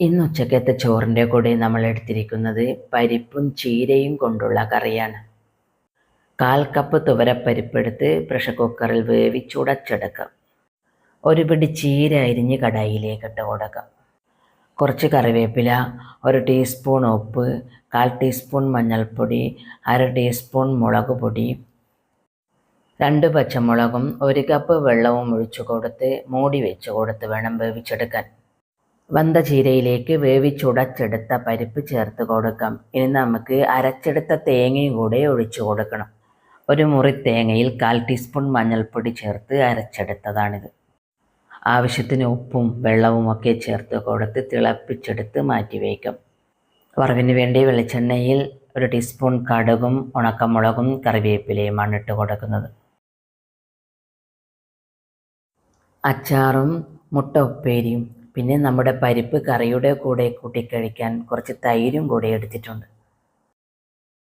ഇന്ന് ഉച്ചക്കത്തെ ചോറിന്റെ കൂടെ നമ്മൾ എടുത്തിരിക്കുന്നത് പരിപ്പും ചീരയും കൊണ്ടുള്ള കറിയാണ്. കാൽ കപ്പ് തുവരപ്പരിപ്പെടുത്ത് പ്രഷർ കുക്കറിൽ വേവിച്ചുടച്ചെടുക്കാം ഒരു പിടി ചീര അരിഞ്ഞ് കടായിലേക്ക് ഇട്ട് കൊടുക്കാം. കുറച്ച് കറിവേപ്പില ഒരു ടീസ്പൂൺ ഉപ്പ് കാൽ ടീസ്പൂൺ മഞ്ഞൾപ്പൊടി അര ടീസ്പൂൺ മുളക് പൊടി രണ്ട് പച്ചമുളകും ഒരു കപ്പ് വെള്ളവും ഒഴിച്ചു കൊടുത്ത് മൂടി വെച്ച് കൊടുത്ത് വേണം വേവിച്ചെടുക്കാൻ. വந்த ചീരയിലേക്ക് വേവിച്ചുടച്ചെടുത്ത പരിപ്പ് ചേർത്ത് കൊടുക്കാം. ഇനി നമുക്ക് അരച്ചെടുത്ത തേങ്ങയും കൂടെ ഒഴിച്ചു കൊടുക്കണം. ഒരു മുറി തേങ്ങയിൽ കാൽ ടീസ്പൂൺ മഞ്ഞൾപ്പൊടി ചേർത്ത് അരച്ചെടുത്തതാണിത്. ആവശ്യത്തിന് ഉപ്പും വെള്ളവും ഒക്കെ ചേർത്ത് കൊടുത്ത് തിളപ്പിച്ചെടുത്ത് മാറ്റി വയ്ക്കാം. വറവിന് വേണ്ടി വെളിച്ചെണ്ണയിൽ ഒരു ടീസ്പൂൺ കടുകും ഉണക്കമുളകും കറിവേപ്പിലയുമാണ് ഇട്ട് കൊടുക്കുന്നത്. അച്ചാറും മുട്ട ഉപ്പേരിയും പിന്നെ നമ്മുടെ പരിപ്പ് കറിയുടെ കൂടെ കൂട്ടിക്കഴിക്കാൻ കുറച്ച് തൈരും കൂടെ എടുത്തിട്ടുണ്ട്.